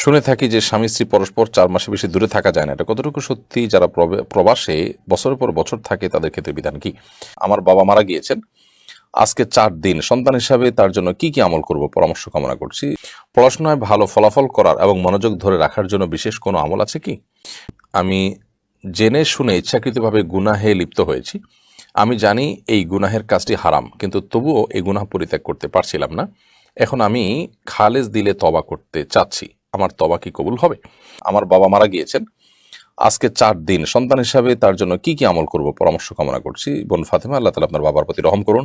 শুনে থাকি যে স্বামী স্ত্রী পরস্পর চার মাসে বেশি দূরে থাকা যায় না। এটা কতটুকু সত্যি যারা প্রবে- প্রবাসে বছরের পর বছর থাকে, তাদের ক্ষেত্রে বিধান কি? আমার বাবা মারা গিয়েছেন। আজকে চার দিন। সন্তান হিসাবে তার জন্য কি কি আমল করব? পরামর্শ কামনা করছি। পড়াশোনায় ভালো ফলাফল করার এবং মনোযোগ ধরে রাখার জন্য বিশেষ কোনো আমল আছে কি? আমি জেনে শুনে ইচ্ছাকৃতভাবে গুনাহে লিপ্ত হয়েছি। আমি জানি এই গুনাহের কাজটি হারাম, কিন্তু তবুও এই গুনাহ পরিত্যাগ করতে পারছিলাম না। এখন আমি খালেজ দিলে তবা করতে চাচ্ছি। আমার তবা কি কবুল হবে? আমার বাবা মারা গিয়েছেন। আজকে চার দিন। সন্তান হিসাবে তার জন্য কি কি আমল করব? পরামর্শ কামনা করছি। বোন ফাতেমা, আল্লাহ তালা আপনার বাবার প্রতি রহম করুন।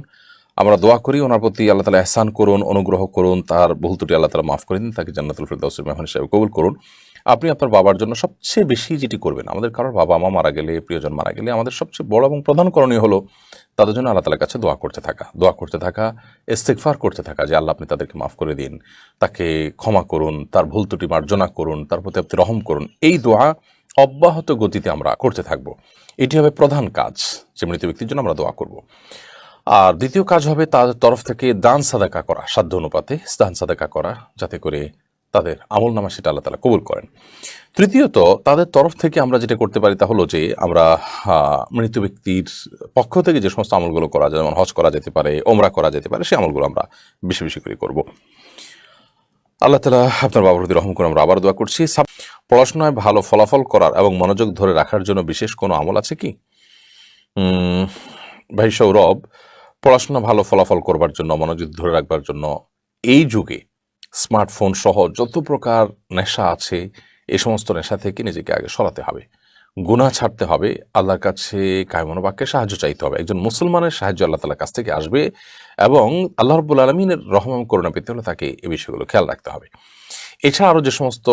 আমরা দোয়া করি, ওনার প্রতি আল্লাহ তালা এহসান করুন, অনুগ্রহ করুন, তার বহু ত্রুটি আল্লাহ তালা মাফ করে দিন, তাকে জান্নাতুল ফিরদাউসের মেহমান হিসাবে কবুল করুন। আপনি আপনার বাবার জন্য সবচেয়ে বেশি যেটি করবেন, আমাদের কারোর বাবা মা মারা গেলে, প্রিয়জন মারা গেলে, আমাদের সবচেয়ে বড় এবং প্রধান করণীয় হলো তাদের জন্য আল্লাহ তালার কাছে দোয়া করতে থাকা। দোয়া করতে থাকা ইস্তেকফার করতে থাকা যে আল্লাহ আপনি তাদেরকে মাফ করে দিন। তাকে ক্ষমা করুন, তার ভুল ত্রুটি মার্জনা করুন, তার প্রতি আপনি রহম করুন। এই দোয়া অব্যাহত গতিতে আমরা করতে থাকব। এটি হবে প্রধান কাজ যে মৃত ব্যক্তির জন্য আমরা দোয়া করব। আর দ্বিতীয় কাজ হবে তার তরফ থেকে দান সাদাকা করা, সাধ্য অনুপাতে দান সাদাকা করা, যাতে করে তাদের আমল নামা সেটা আল্লাহ তালা কবুল করেন। তৃতীয়ত, তাদের তরফ থেকে আমরা যেটা করতে পারি তা হলো যে, আমরা মৃত ব্যক্তির পক্ষ থেকে যে সমস্ত আমলগুলো করা যায়, যেমন হজ করা যেতে পারে, ওমরা করা যেতে পারে, সেই আমলগুলো আমরা বেশি বেশি করে করব। আল্লাহ তালা আপনার বাবার প্রতি রহম করে আমরা আবার দোয়া করছি। পড়াশোনায় ভালো ফলাফল করার এবং মনোযোগ ধরে রাখার জন্য বিশেষ কোনো আমল আছে কি? ভাই সৌরভ, পড়াশোনা ভালো ফলাফল করবার জন্য, মনোযোগ ধরে রাখবার জন্য এই যুগে স্মার্টফোন সহ যত প্রকার নেশা আছে, এ সমস্ত নেশা থেকে নিজেকে আগে সরাতে হবে। গুণা ছাড়তে হবে। আল্লাহর কাছে কায়মন বাক্যে সাহায্য চাইতে হবে। একজন মুসলমানের সাহায্য আল্লাহ তালার কাছ থেকে আসবে এবং আল্লাহ রব্বুল আলমিনের রহমান করুণা পেতে হলে তাকে এ বিষয়গুলো খেয়াল রাখতে হবে। এছাড়া আরও যে সমস্ত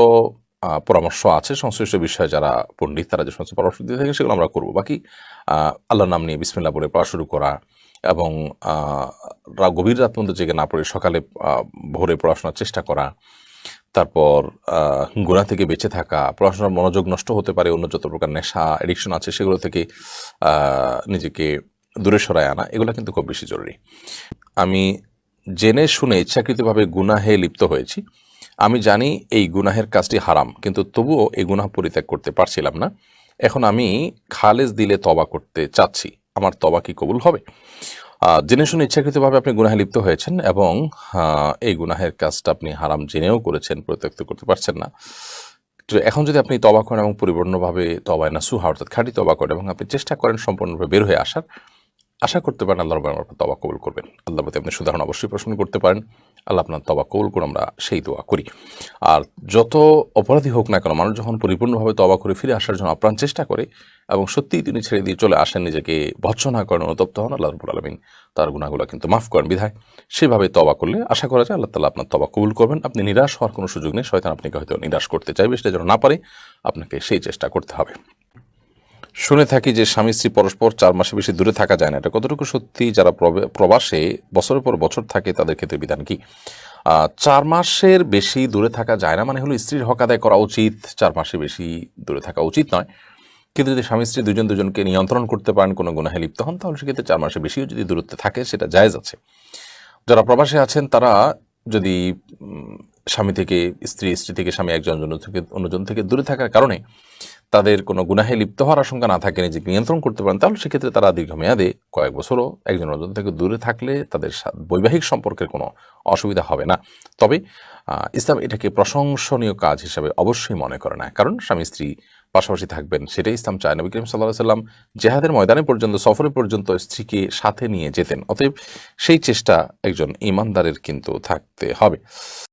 পরামর্শ আছে, সংশ্লিষ্ট বিষয়ে যারা পণ্ডিত, তারা যে সমস্ত পরামর্শ দিয়ে থাকে সেগুলো আমরা করব। বাকি আল্লাহর নাম নিয়ে বিসমিল্লা বলে পড়া শুরু করা এবং গভীর রাত পর্যন্ত জেগে না পড়ে সকালে ভোরে পড়াশোনার চেষ্টা করা, তারপর গুণা থেকে বেঁচে থাকা, পড়াশোনার মনোযোগ নষ্ট হতে পারে, অন্য যত প্রকার নেশা এডিকশন আছে, সেগুলো থেকে নিজেকে দূরে সরায় আনা, এগুলো কিন্তু খুব বেশি জরুরি। আমি জেনে শুনে ইচ্ছাকৃতভাবে গুনাহে লিপ্ত হয়েছি। আমি জানি এই গুনাহের কাজটি হারাম, কিন্তু তবুও এই গুনাহ পরিত্যাগ করতে পারছিলাম না। এখন আমি খালেজ দিলে তবা করতে চাচ্ছি। আমার তবা কি কবুল হবে? জেনে শুনে ইচ্ছাকৃতভাবে আপনি গুনাহে লিপ্ত হয়েছেন এবং এই গুনাহের কাজটা আপনি হারাম জেনেও করেছেন, পরিত্যক্ত করতে পারছেন না। তো এখন যদি আপনি তবা করেন এবং পরিপূর্ণভাবে তবায় না সুহা অর্থাৎ খাঁটি তবা করেন এবং আপনি চেষ্টা করেন সম্পূর্ণভাবে বের হয়ে আসার আশা করতে পারেন আল্লাহ রব্বুল আলামিন তবা কবুল করবেন। আল্লাহ প্রতি আপনি সুধারণ অবশ্যই প্রশ্ন করতে পারেন। আল্লাহ আপনার তবা কবুল করে আমরা সেই দোয়া করি। আর যত অপরাধী হোক না কেন, মানুষ যখন পরিপূর্ণভাবে তবা করে ফিরে আসার জন্য আপ্রাণ চেষ্টা করে এবং সত্যিই তিনি ছেড়ে দিয়ে চলে আসেন নিজেকে ভৎসনা করেন, অনুতপ্ত হন, আল্লাহ রব্বুল আলমিন তার গুণাগুলো কিন্তু মাফ করেন বিধায়। সেভাবে তবা করলে আশা করা যায় আল্লাহ তালা আপনার তবা কবুল করবেন। আপনি নিরাশ হওয়ার কোনো সুযোগ নেই, শয়তান আপনাকে হয়তো নিরাশ করতে চাইবে সেটা যেন না পারে। আপনাকে সেই চেষ্টা করতে হবে। শুনে থাকি যে স্বামী স্ত্রী পরস্পর চার মাসে বেশি দূরে থাকা যায় না। এটা কতটুকু সত্যি? যারা প্রবে- প্রবাসে বছরের পর বছর থাকে, তাদের ক্ষেত্রে বিধান কি? চার মাসের বেশি দূরে থাকা যায় না মানে হলো স্ত্রীর হক আদায় করা উচিত, চার মাসে বেশি দূরে থাকা উচিত নয়। কিন্তু যদি স্বামী স্ত্রী দুজন দুজনকে নিয়ন্ত্রণ করতে পারেন, কোনো গুনাহে লিপ্ত হন, তাহলে সেক্ষেত্রে চার মাসে বেশিও যদি দূরত্বে থাকে, সেটা জায়েজ আছে। যারা প্রবাসে আছেন, তারা যদি স্বামী থেকে, স্ত্রী স্ত্রী থেকে স্বামী একজন থেকে, অন্যজন থেকে দূরে থাকার কারণে তাদের কোনো গুনাহে লিপ্ত হওয়ার আশঙ্কা না থাকে, নিজেকে নিয়ন্ত্রণ করতে পারেন, তাহলে সেক্ষেত্রে তারা দীর্ঘমেয়াদে কয়েক বছরও, একজন অন্যজন থেকে দূরে থাকলে তাদের বৈবাহিক সম্পর্কের কোনো অসুবিধা হবে না। তবে ইসলাম এটাকে প্রশংসনীয় কাজ হিসাবে অবশ্যই মনে করে না কারণ স্বামী স্ত্রী পাশাপাশি থাকবেন, সেটাই ইসলাম চায়। নবী করিম সাল্লাহ সাল্লাম জেহাদের ময়দানে পর্যন্ত, সফরে পর্যন্ত স্ত্রীকে সাথে নিয়ে যেতেন। অতএব সেই চেষ্টা একজন ইমানদারের কিন্তু থাকতে হবে।